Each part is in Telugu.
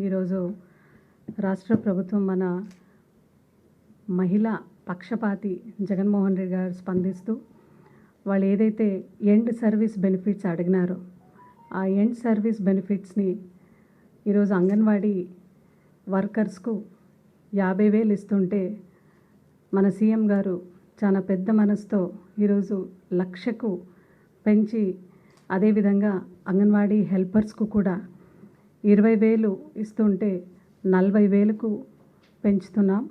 ఈరోజు రాష్ట్ర ప్రభుత్వం మన మహిళా పక్షపాతి జగన్మోహన్ రెడ్డి గారు స్పందిస్తూ వాళ్ళు ఏదైతే ఎండ్ సర్వీస్ బెనిఫిట్స్ అడిగినారో ఆ ఎండ్ సర్వీస్ బెనిఫిట్స్ని ఈరోజు అంగన్వాడీ వర్కర్స్కు యాభై వేలు ఇస్తుంటే మన సీఎం గారు చాలా పెద్ద మనసుతో ఈరోజు లక్షకు పెంచి అదేవిధంగా అంగన్వాడీ హెల్పర్స్కు కూడా ఇరవై వేలు ఇస్తుంటే నలభై వేలకు పెంచుతున్నాం.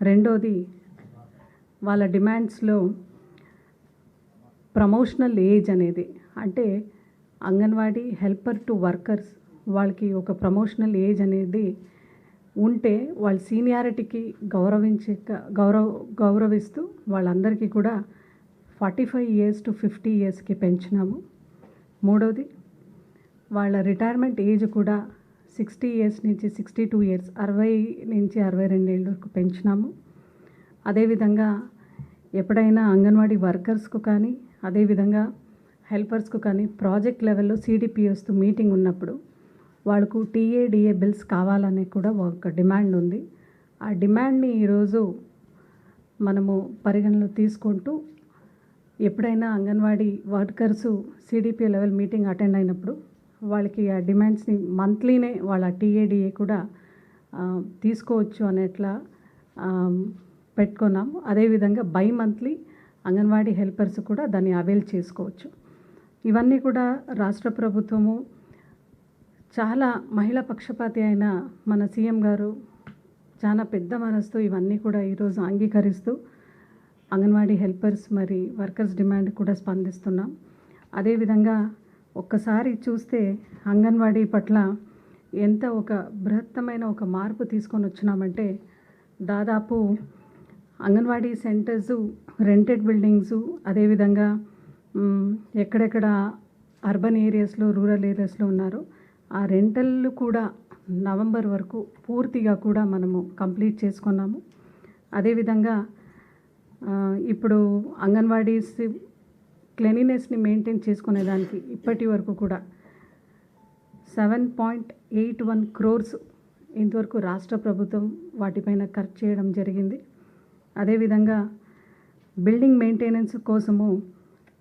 రెండోది వాళ్ళ డిమాండ్స్లో ప్రమోషనల్ ఏజ్ అనేది అంటే అంగన్వాడీ హెల్పర్ టు వర్కర్స్ వాళ్ళకి ఒక ప్రమోషనల్ ఏజ్ అనేది ఉంటే వాళ్ళ సీనియారిటీకి గౌరవించే గౌరవ గౌరవిస్తూ వాళ్ళందరికీ కూడా forty five years to fifty ఇయర్స్కి పెంచినాము మూడోది వాళ్ళ రిటైర్మెంట్ ఏజ్ కూడా సిక్స్టీ ఇయర్స్ నుంచి సిక్స్టీ టూ ఇయర్స్ అరవై నుంచి అరవై రెండేళ్ళ వరకు పెంచినాము. అదేవిధంగా ఎప్పుడైనా అంగన్వాడీ వర్కర్స్కు కానీ అదేవిధంగా హెల్పర్స్కు కానీ ప్రాజెక్ట్ లెవెల్లో సిడిపిఎస్తో మీటింగ్ ఉన్నప్పుడు వాళ్ళకు టీఏడిఏ బిల్స్ కావాలనే కూడా ఒక డిమాండ్ ఉంది. ఆ డిమాండ్ని ఈరోజు మనము పరిగణలో తీసుకుంటూ ఎప్పుడైనా anganwadi workers CDPA level meeting attend అయినప్పుడు వాళ్ళకి ఆ డిమాండ్స్ని మంత్లీనే వాళ్ళ టీఏడిఏ కూడా తీసుకోవచ్చు అనేట్లా పెట్టుకున్నాము. అదేవిధంగా బై మంత్లీ అంగన్వాడీ హెల్పర్స్ కూడా దాన్ని అవైల్ చేసుకోవచ్చు. ఇవన్నీ కూడా రాష్ట్ర ప్రభుత్వము చాలా మహిళా పక్షపాతి అయిన మన సీఎం గారు చాలా పెద్ద మనసుతో ఇవన్నీ కూడా ఈరోజు అంగీకరిస్తూ అంగన్వాడీ హెల్పర్స్ మరి వర్కర్స్ డిమాండ్ కూడా స్పందిస్తున్నాం. అదేవిధంగా ఒక్కసారి చూస్తే అంగన్వాడీ పట్ల ఎంత ఒక బృహత్తమైన ఒక మార్పు తీసుకొని వచ్చినామంటే దాదాపు అంగన్వాడీ సెంటర్స్ రెంటెడ్ బిల్డింగ్స్ అదేవిధంగా ఎక్కడెక్కడ అర్బన్ ఏరియాస్లో రూరల్ ఏరియాస్లో ఉన్నారు ఆ రెంటల్లు కూడా నవంబర్ వరకు పూర్తిగా కూడా మనము కంప్లీట్ చేసుకున్నాము. అదేవిధంగా ఇప్పుడు అంగన్వాడీస్ క్లెనినెస్ని మెయింటైన్ చేసుకునేదానికి ఇప్పటి వరకు కూడా. Seven point eight one crores ఇంతవరకు రాష్ట్ర ప్రభుత్వం వాటిపైన ఖర్చు చేయడం జరిగింది. అదేవిధంగా బిల్డింగ్ మెయింటెనెన్స్ కోసము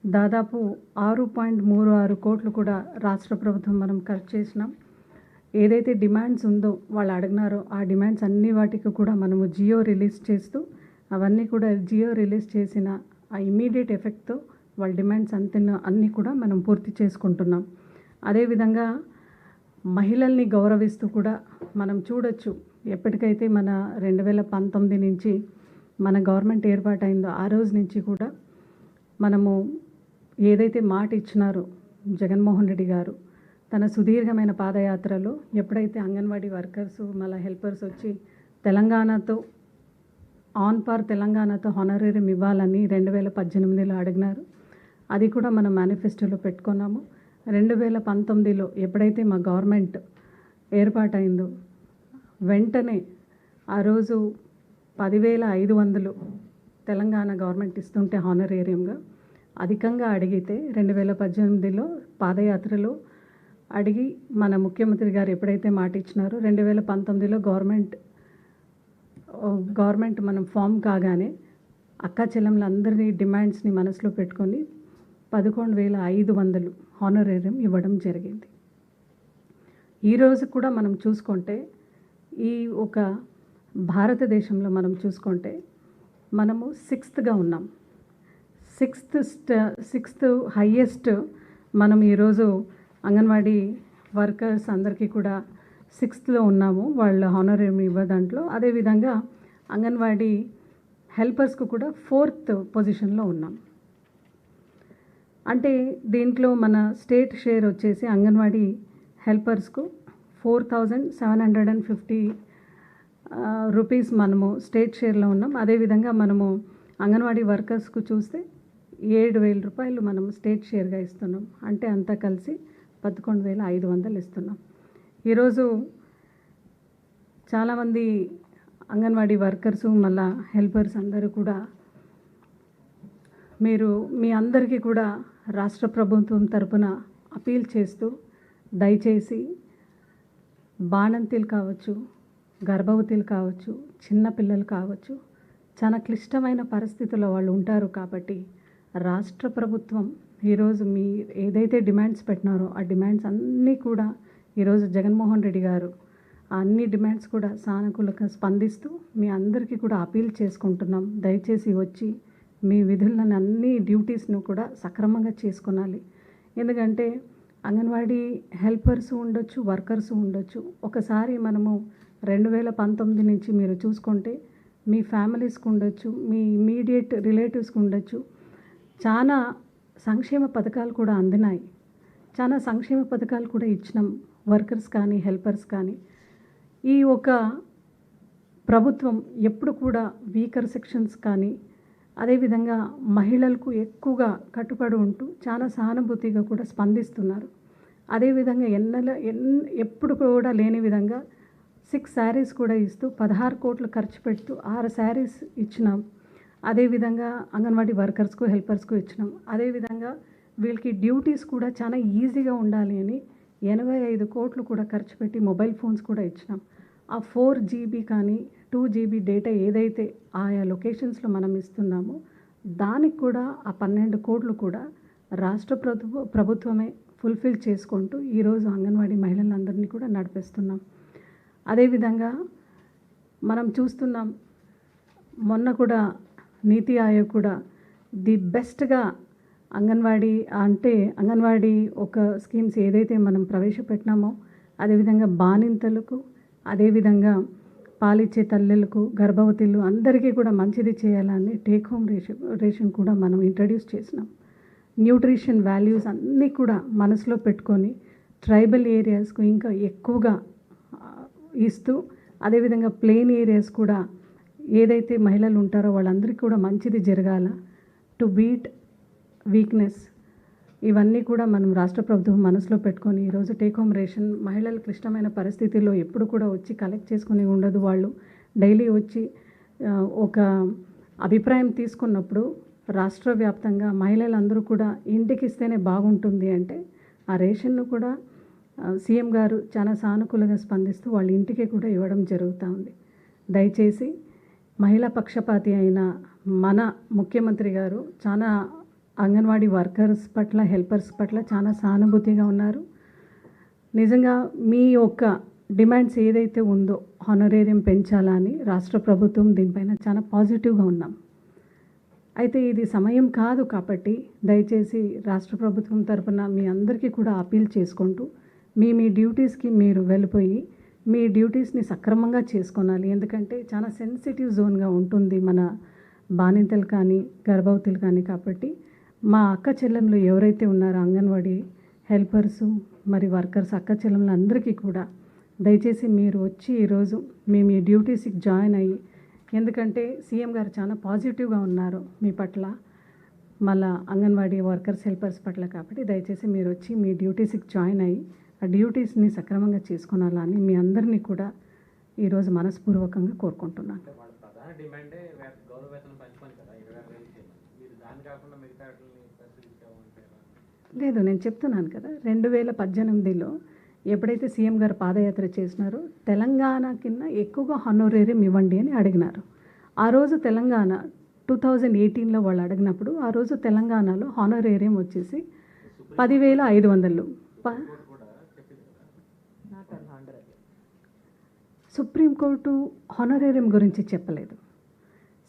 దాదాపు ఆరు పాయింట్ మూడు ఆరు కోట్లు కూడా రాష్ట్ర ప్రభుత్వం మనం ఖర్చు చేసినాం. ఏదైతే డిమాండ్స్ ఉందో వాళ్ళు అడిగినారో ఆ డిమాండ్స్ అన్ని వాటికి కూడా మనము జియో రిలీజ్ చేస్తూ అవన్నీ కూడా జియో రిలీజ్ చేసిన ఆ ఇమీడియట్ ఎఫెక్ట్తో వాళ్ళ డిమాండ్స్ అంత అన్నీ కూడా మనం పూర్తి చేసుకుంటున్నాం. అదేవిధంగా మహిళల్ని గౌరవిస్తూ కూడా మనం చూడొచ్చు. ఎప్పటికైతే మన రెండు వేల పంతొమ్మిది నుంచి మన గవర్నమెంట్ ఏర్పాటైందో ఆ రోజు నుంచి కూడా మనము ఏదైతే మాట ఇచ్చినారో జగన్మోహన్ రెడ్డి గారు తన సుదీర్ఘమైన పాదయాత్రలో ఎప్పుడైతే అంగన్వాడీ వర్కర్స్ మళ్ళీ హెల్పర్స్ వచ్చి తెలంగాణతో ఆన్ పార్ తెలంగాణతో హానరేరియం ఇవ్వాలని రెండు వేల పద్దెనిమిదిలో అడిగినారు అది కూడా మనం మేనిఫెస్టోలో పెట్టుకున్నాము. రెండు వేల పంతొమ్మిదిలో ఎప్పుడైతే మా గవర్నమెంట్ ఏర్పాటైందో వెంటనే ఆ రోజు పదివేల ఐదు వందలు తెలంగాణ గవర్నమెంట్ ఇస్తుంటే హానరేరియంగా అధికంగా అడిగితే రెండు వేల పద్దెనిమిదిలో పాదయాత్రలో అడిగి మన ముఖ్యమంత్రి గారు ఎప్పుడైతే మాట ఇచ్చినారో రెండు వేల పంతొమ్మిదిలో గవర్నమెంట్ గవర్నమెంట్ మనం ఫామ్ కాగానే అక్క చెల్లెములందరినీ డిమాండ్స్ని మనసులో పెట్టుకొని పదకొండు వేల ఐదు వందలు హానరేరియం ఇవ్వడం జరిగింది. ఈరోజు కూడా మనం చూసుకుంటే ఈ ఒక భారతదేశంలో మనం చూసుకుంటే మనము సిక్స్త్గా ఉన్నాం. సిక్స్త్ స్ట సిక్స్త్ హయ్యెస్ట్ మనం ఈరోజు అంగన్వాడీ వర్కర్స్ అందరికీ కూడా సిక్స్త్లో ఉన్నాము. వాళ్ళ హానరేరియం ఇవ్వ దాంట్లో. అదేవిధంగా అంగన్వాడీ హెల్పర్స్కు కూడా ఫోర్త్ పొజిషన్లో ఉన్నాం. అంటే దీంట్లో మన స్టేట్ షేర్ వచ్చేసి anganwadi హెల్పర్స్కు four thousand seven hundred and fifty rupees మనము స్టేట్ షేర్లో ఉన్నాం. అదేవిధంగా మనము అంగన్వాడీ వర్కర్స్కు చూస్తే ఏడు వేల రూపాయలు మనం స్టేట్ షేర్గా ఇస్తున్నాం. అంటే అంతా కలిసి పదకొండు వేల ఐదు వందలు ఇస్తున్నాం. ఈరోజు చాలామంది అంగన్వాడీ వర్కర్స్ మళ్ళా హెల్పర్స్ అందరూ కూడా మీరు మీ అందరికీ కూడా రాష్ట్ర ప్రభుత్వం తరపున అపీల్ చేస్తూ దయచేసి బాణంతీలు కావచ్చు గర్భవతులు కావచ్చు చిన్నపిల్లలు కావచ్చు చాలా క్లిష్టమైన పరిస్థితుల్లో వాళ్ళు ఉంటారు కాబట్టి రాష్ట్ర ప్రభుత్వం ఈరోజు మీ ఏదైతే డిమాండ్స్ పెట్టినారో ఆ డిమాండ్స్ అన్నీ కూడా ఈరోజు జగన్మోహన్ రెడ్డి గారు అన్ని డిమాండ్స్ కూడా సానుకూలంగా స్పందిస్తూ మీ అందరికీ కూడా అపీల్ చేసుకుంటున్నాం. దయచేసి వచ్చి మీ విధులను అన్ని డ్యూటీస్ను కూడా సక్రమంగా చేసుకొనాలి. ఎందుకంటే అంగన్వాడీ హెల్పర్స్ ఉండొచ్చు వర్కర్స్ ఉండొచ్చు. ఒకసారి మనము రెండు వేల పంతొమ్మిది నుంచి మీరు చూసుకుంటే మీ ఫ్యామిలీస్కి ఉండొచ్చు మీ ఇమీడియట్ రిలేటివ్స్కి ఉండొచ్చు. చాలా సంక్షేమ పథకాలు కూడా అందినాయి. చాలా సంక్షేమ పథకాలు కూడా ఇచ్చినాం వర్కర్స్ కానీ హెల్పర్స్ కానీ. ఈ ఒక ప్రభుత్వం ఎప్పుడు కూడా వీకర్ సెక్షన్స్ కానీ అదేవిధంగా మహిళలకు ఎక్కువగా కట్టుబడి ఉంటూ చాలా సానుభూతిగా కూడా స్పందిస్తున్నారు. అదేవిధంగా ఎన్నెల ఎన్ ఎప్పుడు కూడా లేని విధంగా సిక్స్ శారీస్ కూడా ఇస్తూ పదహారు కోట్లు ఖర్చు పెడుతూ ఆరు శారీస్ ఇచ్చినాం. అదేవిధంగా అంగన్వాడీ వర్కర్స్కు హెల్పర్స్కు ఇచ్చినాం. అదేవిధంగా వీళ్ళకి డ్యూటీస్ కూడా చాలా ఈజీగా ఉండాలి అని ఎనభై ఐదు కోట్లు కూడా ఖర్చు పెట్టి మొబైల్ ఫోన్స్ కూడా ఇచ్చినాం. ఆ ఫోర్ జీబీ కానీ టూ జీబీ డేటా ఏదైతే ఆయా లొకేషన్స్లో మనం ఇస్తున్నామో దానికి కూడా ఆ పన్నెండు కోట్లు కూడా రాష్ట్ర ప్రభు ప్రభుత్వమే ఫుల్ఫిల్ చేసుకుంటూ ఈరోజు అంగన్వాడీ మహిళలందరినీ కూడా నడిపిస్తున్నాం. అదేవిధంగా మనం చూస్తున్నాం మొన్న కూడా నీతి ఆయోగ్ కూడా ది బెస్ట్గా అంగన్వాడీ అంటే అంగన్వాడీ ఒక స్కీమ్స్ ఏదైతే మనం ప్రవేశపెట్టినామో అదేవిధంగా బాలింతలకు అదేవిధంగా పాలిచ్చే తల్లులకు గర్భవతులు అందరికీ కూడా మంచిది చేయాలని టేక్ హోమ్ రేషన్ రేషన్ కూడా మనం ఇంట్రడ్యూస్ చేసినాం. న్యూట్రిషన్ వాల్యూస్ అన్నీ కూడా మనసులో పెట్టుకొని ట్రైబల్ ఏరియాస్కు ఇంకా ఎక్కువగా ఇస్తూ అదేవిధంగా ప్లెయిన్ ఏరియాస్ కూడా ఏదైతే మహిళలు ఉంటారో వాళ్ళందరికీ కూడా మంచిది జరగాల. టు బీట్ వీక్నెస్ ఇవన్నీ కూడా మనం రాష్ట్ర ప్రభుత్వం మనసులో పెట్టుకొని ఈరోజు టేక్ హోమ్ రేషన్ మహిళలు క్లిష్టమైన పరిస్థితుల్లో ఎప్పుడు కూడా వచ్చి కలెక్ట్ చేసుకుని ఉండదు వాళ్ళు. డైలీ వచ్చి ఒక అభిప్రాయం తీసుకున్నప్పుడు రాష్ట్ర వ్యాప్తంగా మహిళలందరూ కూడా ఇంటికి ఇస్తేనే బాగుంటుంది అంటే ఆ రేషన్ను కూడా సీఎం గారు చాలా సానుకూలంగా స్పందిస్తూ వాళ్ళ ఇంటికి కూడా ఇవ్వడం జరుగుతూ ఉంది. దయచేసి మహిళా పక్షపాతి అయిన మన ముఖ్యమంత్రి గారు చాలా అంగన్వాడీ వర్కర్స్ పట్ల హెల్పర్స్ పట్ల చాలా సానుభూతిగా ఉన్నారు. నిజంగా మీ యొక్క డిమాండ్స్ ఏదైతే ఉందో హానరేరియం పెంచాలా అని రాష్ట్ర ప్రభుత్వం దీనిపైన చాలా పాజిటివ్గా ఉన్నాం. అయితే ఇది సమయం కాదు కాబట్టి దయచేసి రాష్ట్ర ప్రభుత్వం తరఫున మీ అందరికీ కూడా అపీల్ చేసుకుంటూ మీ మీ డ్యూటీస్కి మీరు వెళ్ళిపోయి మీ డ్యూటీస్ని సక్రమంగా చేసుకోనాలి. ఎందుకంటే చాలా సెన్సిటివ్ జోన్గా ఉంటుంది మన బానింతలు కానీ గర్భవతులు కానీ కాబట్టి మా అక్క చెల్లెంలు ఎవరైతే ఉన్నారో అంగన్వాడీ హెల్పర్సు మరి వర్కర్స్ అక్క చెల్లెంలు అందరికీ కూడా దయచేసి మీరు వచ్చి ఈరోజు మేము ఈ డ్యూటీస్కి జాయిన్ అయ్యి ఎందుకంటే సీఎం గారు చాలా పాజిటివ్గా ఉన్నారు మీ పట్ల మళ్ళా అంగన్వాడీ వర్కర్స్ హెల్పర్స్ పట్ల కాబట్టి దయచేసి మీరు వచ్చి మీ డ్యూటీస్కి జాయిన్ అయ్యి ఆ డ్యూటీస్ని సక్రమంగా చేసుకునాలని మీ అందరినీ కూడా ఈరోజు మనస్పూర్వకంగా కోరుకుంటున్నాను అంటే వాళ్ళ ప్రధాన డిమాండే వే- గౌరవ వేతనం పెంచమని కదా ఇరవై ఆరు వేలు చేయమని మీరు దాని కాకుండా మిగతా వాటిని పరిశీలించామంటే ఎలా? లేదు నేను చెప్తున్నాను కదా. రెండు వేల పద్దెనిమిదిలో ఎప్పుడైతే సీఎం గారు పాదయాత్ర చేసినారో తెలంగాణ కింద ఎక్కువగా హనోరేరియం ఇవ్వండి అని అడిగినారు. ఆ రోజు తెలంగాణ టూ థౌజండ్ ఎయిటీన్లో వాళ్ళు అడిగినప్పుడు ఆ రోజు తెలంగాణలో హానరేరియం వచ్చేసి పదివేల ఐదు వందలు. సుప్రీంకోర్టు హానరేరియం గురించి చెప్పలేదు.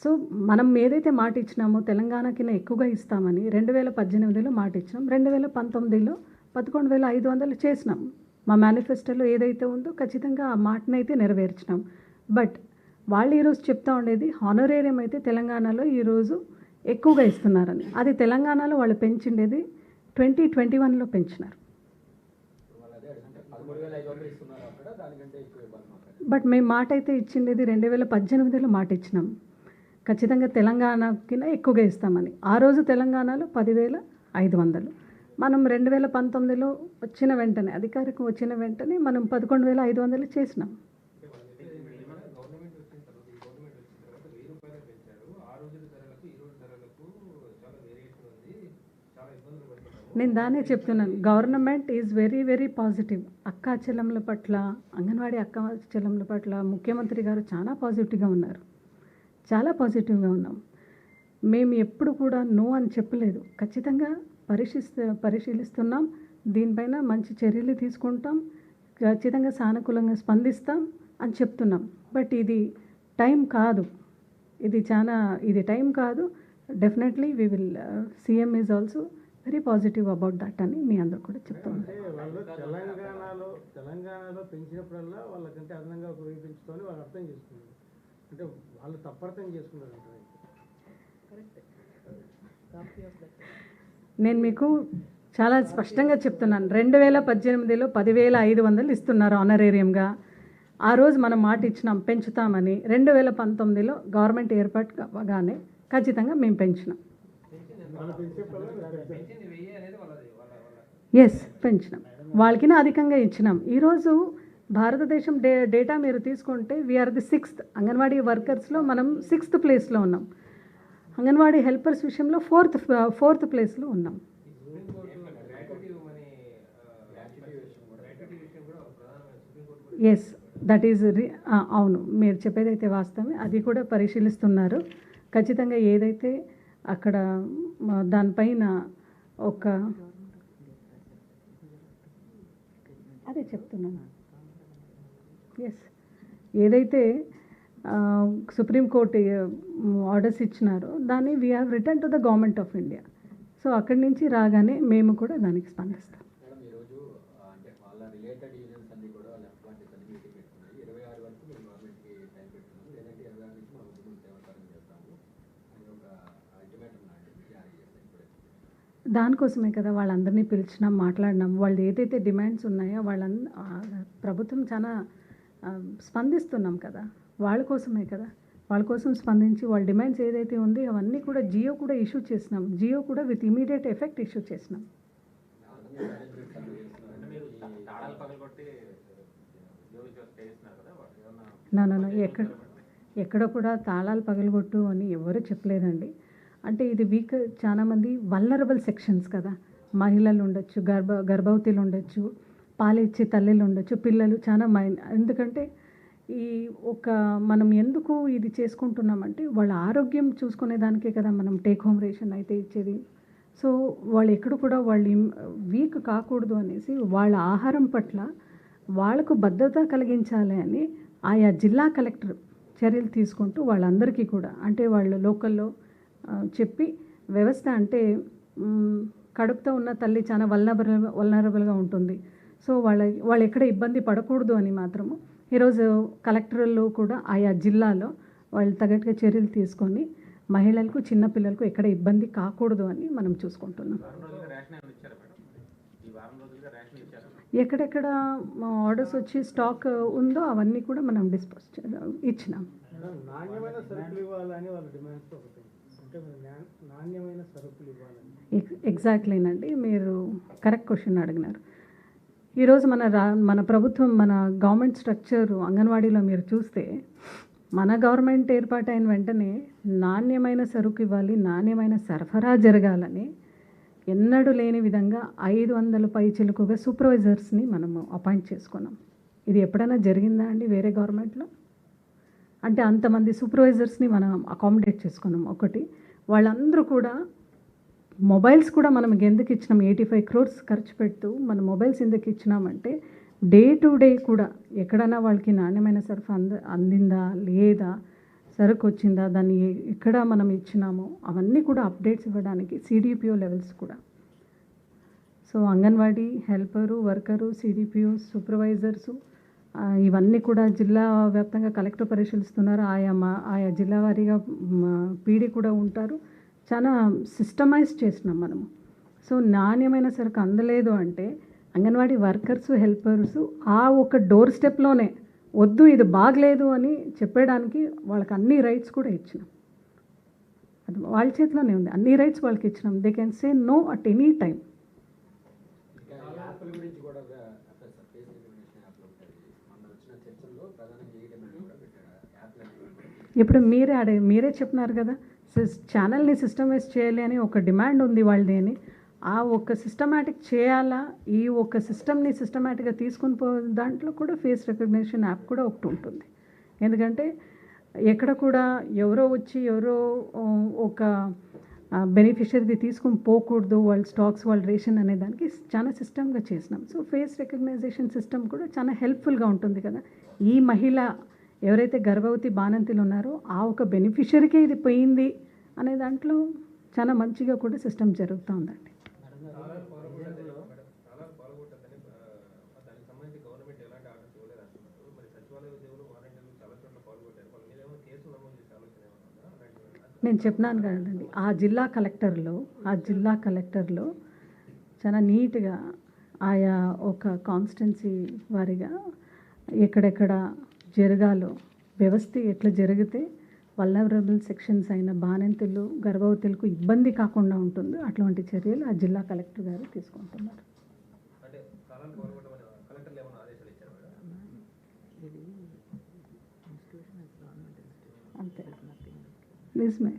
సో మనం ఏదైతే మాట ఇచ్చినామో తెలంగాణకి ఎక్కువగా ఇస్తామని రెండు వేల పద్దెనిమిదిలో మాట ఇచ్చినాం రెండు వేల పంతొమ్మిదిలో పదకొండు వేల ఐదు వందలు చేసినాం. మా మేనిఫెస్టోలో ఏదైతే ఉందో ఖచ్చితంగా ఆ మాటనైతే నెరవేర్చినాం. బట్ వాళ్ళు ఈరోజు చెప్తా ఉండేది హానరేరియం అయితే తెలంగాణలో ఈరోజు ఎక్కువగా ఇస్తున్నారని. అది తెలంగాణలో వాళ్ళు పెంచిండేది ట్వంటీ ట్వంటీ వన్లో పెంచినారు. బట్ మేము మాట అయితే ఇచ్చిండేది రెండు వేల పద్దెనిమిదిలో మాట ఇచ్చినాం. ఖచ్చితంగా తెలంగాణకి ఎక్కువగా ఇస్తామని. ఆ రోజు తెలంగాణలో పదివేల ఐదు వందలు. మనం రెండు వేల పంతొమ్మిదిలో వచ్చిన వెంటనే అధికారికం వచ్చిన వెంటనే మనం పదకొండు వేల ఐదు వందలు చేసినాం. నేను దానే చెప్తున్నాను. Government is very very positive. అక్కా చెల్లెముల పట్ల అంగన్వాడీ అక్క చెల్లెముల పట్ల ముఖ్యమంత్రి గారు చాలా పాజిటివ్గా ఉన్నారు. చాలా పాజిటివ్గా ఉన్నాం. మేము ఎప్పుడు కూడా నో అని చెప్పలేదు. ఖచ్చితంగా పరిశీలిస్తే పరిశీలిస్తున్నాం. దీనిపైన మంచి చర్యలు తీసుకుంటాం. ఖచ్చితంగా సానుకూలంగా స్పందిస్తాం అని చెప్తున్నాం. బట్ ఇది టైం కాదు. ఇది చాలా ఇది టైం కాదు. Definitely we will CM is also very positive about that అని మీ అందరు కూడా చెప్తాను తెలంగాణలో తెలంగాణలో పెంచినప్పుడల్లా వాళ్ళకంటే అదనంగా పెంచుతామని వాళ్ళు అర్థం చేసుకున్నారు. అంటే వాళ్ళు తప్పర్థం చేసుకున్నారు నేను మీకు చాలా స్పష్టంగా చెప్తున్నాను. రెండు వేల పద్దెనిమిదిలో పదివేల ఐదు వందలు ఇస్తున్నారు ఆనరేరియంగా ఆ రోజు మనం మాట ఇచ్చినాం పెంచుతామని. రెండు వేల పంతొమ్మిదిలో గవర్నమెంట్ ఏర్పాటు కాగానే ఖచ్చితంగా మేము పెంచినాం. ఎస్ పెంచినాం. వాళ్ళకి అధికంగా ఇచ్చినాం. ఈరోజు భారతదేశం డే డేటా మీరు తీసుకుంటే we are the sixth anganwadi వర్కర్స్లో మనం సిక్స్త్ ప్లేస్లో ఉన్నాం. అంగన్వాడీ హెల్పర్స్ విషయంలో ఫోర్త్ ఫోర్త్ ప్లేస్లో ఉన్నాం. ఎస్ దట్ ఈజ్ అవును మీరు చెప్పేదైతే వాస్తవమే అది కూడా పరిశీలిస్తున్నారు. ఖచ్చితంగా ఏదైతే అక్కడ దానిపైన ఒక అదే చెప్తున్నాను. ఎస్ ఏదైతే సుప్రీంకోర్టు ఆర్డర్స్ ఇచ్చినారో దాన్ని we have return to the government of India so అక్కడి నుంచి రాగానే మేము కూడా దానికి స్పందిస్తాం. వాళ్ళ వాళ్ళ దానికోసమే కదా వాళ్ళందరినీ పిలిచినాం మాట్లాడినాం. వాళ్ళు ఏదైతే డిమాండ్స్ ఉన్నాయో వాళ్ళంద ఆ, ప్రభుత్వం చాలా స్పందిస్తున్నాం కదా. వాళ్ళ కోసమే కదా. వాళ్ళ కోసం స్పందించి వాళ్ళ డిమాండ్స్ ఏదైతే ఉంది అవన్నీ కూడా జియో కూడా ఇష్యూ చేసినాం. జియో కూడా విత్ ఇమీడియట్ ఎఫెక్ట్ ఇష్యూ చేసినాం. నా ఎక్కడ ఎక్కడ కూడా తాళాలు పగలగొట్టు అని ఎవరు చెప్పలేదండి. అంటే ఇది వీక్ చాలామంది వల్నరబుల్ సెక్షన్స్ కదా. మహిళలు ఉండొచ్చు గర్భ గర్భవతులు ఉండొచ్చు పాలు ఇచ్చే ఉండొచ్చు పిల్లలు చాలా మైన్ ఎందుకంటే ఈ ఒక మనం ఎందుకు ఇది చేసుకుంటున్నామంటే వాళ్ళ ఆరోగ్యం చూసుకునే దానికే కదా మనం టేక్ హోమ్ రేషన్ అయితే ఇచ్చేది. సో వాళ్ళు ఎక్కడ కూడా వాళ్ళు వీక్ కాకూడదు అనేసి వాళ్ళ ఆహారం పట్ల వాళ్ళకు భద్రత కలిగించాలి అని ఆయా జిల్లా కలెక్టర్ చర్యలు తీసుకుంటూ వాళ్ళందరికీ కూడా అంటే వాళ్ళ లోకల్లో చెప్పి వ్యవస్థ అంటే కడుపుతో ఉన్న తల్లి చాలా వల్నరబుల్ వల్నరబుల్గా ఉంటుంది. సో వాళ్ళ వాళ్ళు ఎక్కడ ఇబ్బంది పడకూడదు అని మాత్రము ఈరోజు కలెక్టర్లు కూడా ఆయా జిల్లాలో వాళ్ళు తగ్గట్టుగా చర్యలు తీసుకొని మహిళలకు చిన్నపిల్లలకు ఎక్కడ ఇబ్బంది కాకూడదు అని మనం చూసుకుంటున్నాం. ఎక్కడెక్కడ ఆర్డర్స్ వచ్చి స్టాక్ ఉందో అవన్నీ కూడా మనం డిస్పోజ్ ఇచ్చినాం. ఎగ్జాక్ట్లీనండి మీరు కరెక్ట్ క్వశ్చన్ అడిగినారు. ఈరోజు మన రా మన ప్రభుత్వం మన గవర్నమెంట్ స్ట్రక్చర్ అంగన్వాడీలో మీరు చూస్తే మన గవర్నమెంట్ ఏర్పాటైన వెంటనే నాణ్యమైన సరుకు ఇవ్వాలి నాణ్యమైన సరఫరా జరగాలని ఎన్నడూ లేని విధంగా ఐదు వందల పై చిలుకుగా సూపర్వైజర్స్ని మనము అపాయింట్ చేసుకున్నాం. ఇది ఎప్పుడైనా జరిగిందా అండి వేరే గవర్నమెంట్లో? అంటే అంతమంది సూపర్వైజర్స్ని మనం అకామిడేట్ చేసుకున్నాం. ఒకటి వాళ్ళందరూ కూడా మొబైల్స్ కూడా మనం ఎందుకు ఇచ్చినాం? ఎయిటీ ఫైవ్ క్రోర్స్ ఖర్చు పెడుతూ మన మొబైల్స్ ఎందుకు ఇచ్చినామంటే డే టు డే కూడా ఎక్కడైనా వాళ్ళకి నాణ్యమైన సరుకు అంద అందిందా? లేదా? సరుకు వచ్చిందా? దాన్ని ఎక్కడ మనం ఇచ్చినామో? అవన్నీ కూడా అప్డేట్స్ ఇవ్వడానికి సిడిపిఓ లెవెల్స్ కూడా. So anganwadi helper worker CDPO supervisors ఇవన్నీ కూడా జిల్లా వ్యాప్తంగా కలెక్టర్ పరిశీలిస్తున్నారు. ఆయా మా ఆయా జిల్లా వారీగా పీడీ కూడా ఉంటారు. చాలా సిస్టమైజ్ చేసినాం మనము. సో నాణ్యమైన సరుకు అందలేదు అంటే అంగన్వాడీ వర్కర్స్ హెల్పర్స్ ఆ ఒక డోర్ స్టెప్లోనే వద్దు ఇది బాగలేదు అని చెప్పడానికి వాళ్ళకి అన్ని రైట్స్ కూడా ఇచ్చినాం. అది వాళ్ళ చేతిలోనే ఉంది. అన్ని రైట్స్ వాళ్ళకి ఇచ్చినాం. They can say no at any time ఇప్పుడు మీరే అడే మీరే చెప్పినారు కదా ఛానల్ని సిస్టమైజ్ చేయాలి అని ఒక డిమాండ్ ఉంది వాళ్ళది అని. ఆ ఒక్క సిస్టమేటిక్ చేయాలా? ఈ ఒక్క సిస్టమ్ని సిస్టమేటిక్గా తీసుకొని పో దాంట్లో కూడా ఫేస్ రికగ్నిషన్ యాప్ కూడా ఒకటి ఉంటుంది. ఎందుకంటే ఎక్కడ కూడా ఎవరో వచ్చి ఎవరో ఒక బెనిఫిషరీది తీసుకొని పోకూడదు వాళ్ళ స్టాక్స్ వాళ్ళ రేషన్ అనే దానికి చాలా సిస్టమ్గా చేసినాం. సో ఫేస్ రికగ్నైజేషన్ సిస్టమ్ కూడా చాలా హెల్ప్ఫుల్గా ఉంటుంది కదా. ఈ మహిళ ఎవరైతే గర్భవతి బాణంతిలు ఉన్నారో ఆ ఒక బెనిఫిషరీకే ఇది పోయింది అనే దాంట్లో చాలా మంచిగా కూడా సిస్టమ్ జరుగుతూ ఉందండి. నేను చెప్పినాను కదండి ఆ జిల్లా కలెక్టర్లో ఆ జిల్లా కలెక్టర్లో చాలా నీట్గా ఆయా ఒక కాన్స్టెన్సీ వారిగా ఎక్కడెక్కడ జరగాలో వ్యవస్థ ఎట్లా జరిగితే వల్లవరబుల్ సెక్షన్స్ అయిన బాణంతులు గర్భవతులకు ఇబ్బంది కాకుండా ఉంటుందో. అటువంటి చర్యలు ఆ జిల్లా కలెక్టర్ గారు తీసుకుంటున్నారు. అంతే. నిజమే.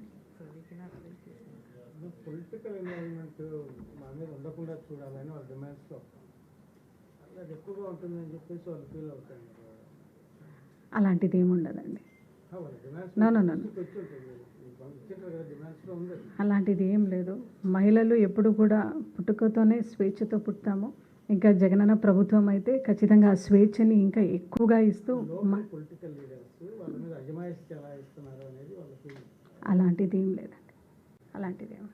పొలిటికల్ ఇన్వాల్వ్మెంట్ మా మీద ఉండకుండా చూడాలని వాళ్ళ డిమాండ్స్లో అది ఎక్కువగా ఉంటుందని చెప్పేసి వాళ్ళు ఫీల్ అవుతారు. అలాంటిది ఏమి ఉండదండి. అలాంటిది ఏం లేదు మహిళలు ఎప్పుడు కూడా పుట్టుకతోనే స్వేచ్ఛతో పుట్టాము ఇంకా జగనన్న ప్రభుత్వం అయితే ఖచ్చితంగా ఆ స్వేచ్ఛని ఇంకా ఎక్కువగా ఇస్తూ అలాంటిది ఏం లేదండి అలాంటిది ఏం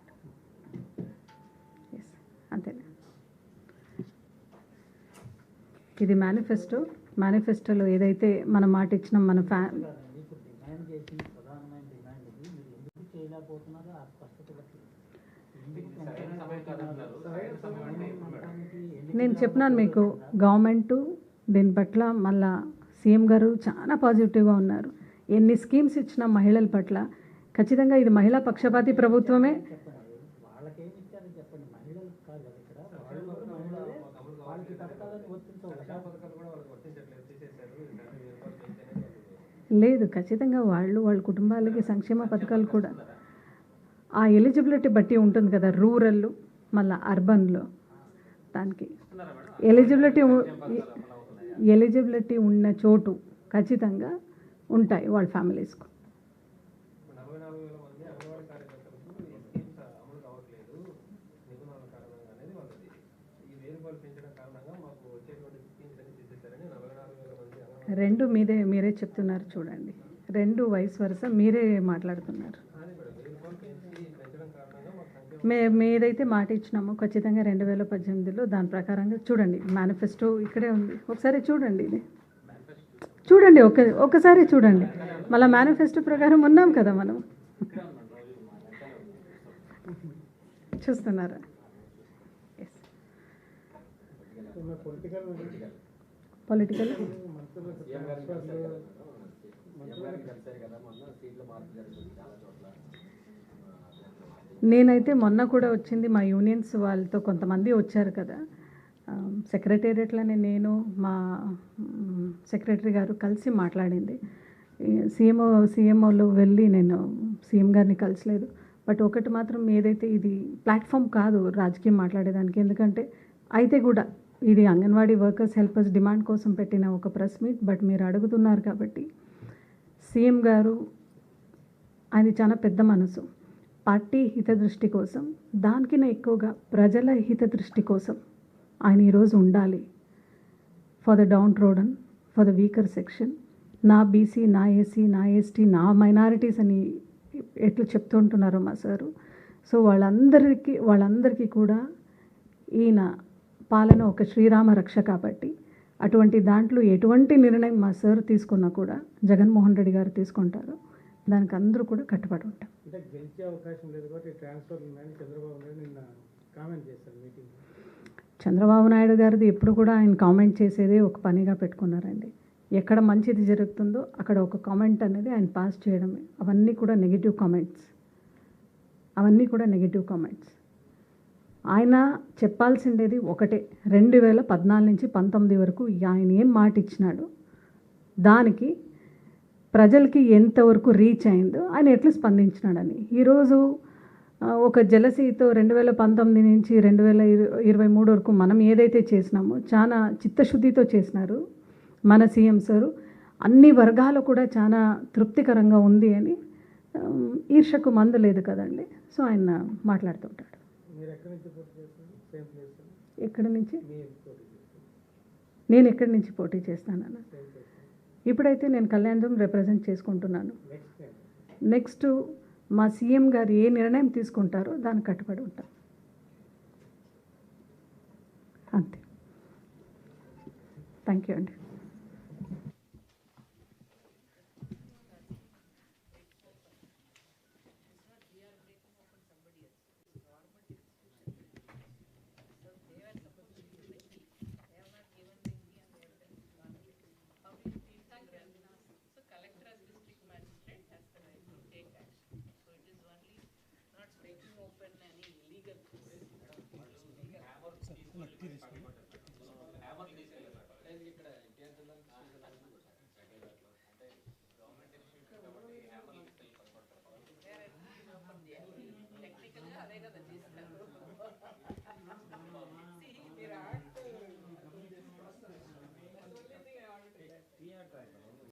ఎస్ అంతేనా ఇది మేనిఫెస్టో మేనిఫెస్టోలో ఏదైతే మనం మాట ఇచ్చినాం మన ఫ్యా నేను చెప్పినాను మీకు గవర్నమెంట్ దీని పట్ల మళ్ళా సీఎం గారు చాలా పాజిటివ్గా ఉన్నారు. ఎన్ని స్కీమ్స్ ఇచ్చిన మహిళల పట్ల ఖచ్చితంగా ఇది మహిళా పక్షపాతి ప్రభుత్వమే చెప్పండి వాళ్ళకేమి ఇచ్చారో చెప్పండి మహిళలకు కాదు కదా ఇక్కడ వాళ్ళు కూడా మహిళలే వాళ్ళకి పథకాలను వర్తించవు కదా రక్షణ పథకాలు కూడా వాళ్ళకి వర్తించట్లేదు తీసేశారు దాన్ని ఏర్పాటు చేస్తేనే వాళ్ళు లేదు ఖచ్చితంగా వాళ్ళు వాళ్ళ కుటుంబాలకి సంక్షేమ పథకాలు కూడా. ఆ ఎలిజిబిలిటీ బట్టి ఉంటుంది కదా రూరల్ మళ్ళీ అర్బన్లో. దానికి ఎలిజిబిలిటీ ఎలిజిబిలిటీ ఉన్న చోటు ఖచ్చితంగా ఉంటాయి వాళ్ళ ఫ్యామిలీస్కు నలభై నాలుగు వేల మంది అంగన్వాడీ కార్యకర్తలకు ఈ స్కీమ్స్ అమలు కావట్లేదు నిబంధనల కారణంగా అనేది వాళ్ళది ఈ వెయ్యి రూపాయలు పెంచడం కారణంగా మాకు వచ్చేటువంటి స్కీమ్స్ అన్ని తీసేశారని నలభై నాలుగు వేల మంది అంగన్వాడీ రెండు మీదే మీరే చెప్తున్నారు చూడండి. రెండు వయసు వరుస మీరే మాట్లాడుతున్నారు. మే మీదైతే మాట ఇచ్చినాము ఖచ్చితంగా రెండు వేల పద్దెనిమిదిలో దాని ప్రకారంగా చూడండి. మేనిఫెస్టో ఇక్కడే ఉంది. ఒకసారి చూడండి ఇది. చూడండి ఒక ఒకసారి చూడండి. మళ్ళీ మేనిఫెస్టో ప్రకారం ఉన్నాం కదా మనం. చూస్తున్నారా? పొలిటికల్ పొలిటికల్ నేనైతే మొన్న కూడా వచ్చింది మా యూనియన్స్ వాళ్ళతో కొంతమంది వచ్చారు కదా. సెక్రటేరియట్లోనే నేను మా సెక్రటరీ గారు కలిసి మాట్లాడింది. సీఎంఓ సీఎంఓలో వెళ్ళి నేను సీఎం గారిని కలిసలేదు. బట్ ఒకటి మాత్రం ఏదైతే ఇది ప్లాట్ఫామ్ కాదు రాజకీయం మాట్లాడేదానికి. ఎందుకంటే అయితే కూడా ఇది అంగన్వాడీ వర్కర్స్ హెల్పర్స్ డిమాండ్ కోసం పెట్టిన ఒక ప్రెస్ మీట్ బట్ మీరు అడుగుతున్నారు కాబట్టి. సీఎం గారు ఆయన చాలా పెద్ద మనసు. పార్టీ హిత దృష్టి కోసం దానికన్నా ఎక్కువగా ప్రజల హిత దృష్టి కోసం ఆయన ఈరోజు ఉండాలి. For the downtrodden for the weaker section నా బీసీ నా ఎస్సీ నా ఎస్టీ నా మైనారిటీస్ అని ఎట్లా చెప్తుంటున్నారో మా సారు. సో వాళ్ళందరికీ వాళ్ళందరికీ కూడా ఈయన పాలన ఒక శ్రీరామ రక్ష కాబట్టి అటువంటి దాంట్లో ఎటువంటి నిర్ణయం మా సార్ తీసుకున్నా కూడా జగన్మోహన్ రెడ్డి గారు తీసుకుంటారు. దానికి అందరూ కూడా కట్టుబడి ఉంటాం చంద్రబాబు నాయుడు గారిది ఎప్పుడు కూడా ఆయన కామెంట్ చేసేదే ఒక పనిగా పెట్టుకున్నారండి. ఎక్కడ మంచిది జరుగుతుందో అక్కడ ఒక కామెంట్ అనేది ఆయన పాస్ చేయడమే. అవన్నీ కూడా నెగిటివ్ కామెంట్స్. అవన్నీ కూడా నెగిటివ్ కామెంట్స్. ఆయన చెప్పాల్సిండేది ఒకటే. రెండు వేల పద్నాలుగు నుంచి పంతొమ్మిది వరకు ఆయన ఏం మాట ఇచ్చినాడు దానికి ప్రజలకి ఎంతవరకు రీచ్ అయిందో ఆయన ఎట్లా స్పందించినాడని. ఈరోజు ఒక జలసీతో రెండు వేల పంతొమ్మిది నుంచి రెండు వేల ఇరవై మూడు వరకు మనం ఏదైతే చేసినామో చాలా చిత్తశుద్ధితో చేసినారు మన సీఎం సారు. అన్ని వర్గాలు కూడా చాలా తృప్తికరంగా ఉంది అని ఈర్షకు మందు లేదు కదండి. సో ఆయన మాట్లాడుతుంటాడు మీరు ఎక్కడి నుంచి పోటీ చేస్తారు సేమ్ ప్లేస్ ఎక్కడి నుంచి? మీరు పోటీ చేస్తారు నేను ఎక్కడి నుంచి పోటీ చేస్తానన్న సేమ్ ప్లేస్ ఇప్పుడైతే నేను కళ్యాణం రిప్రజెంట్ చేసుకుంటున్నాను. నెక్స్ట్ మా సీఎం గారు ఏ నిర్ణయం తీసుకుంటారో దానికి కట్టుబడి ఉంటాం. అంతే. థ్యాంక్ యూ అండి.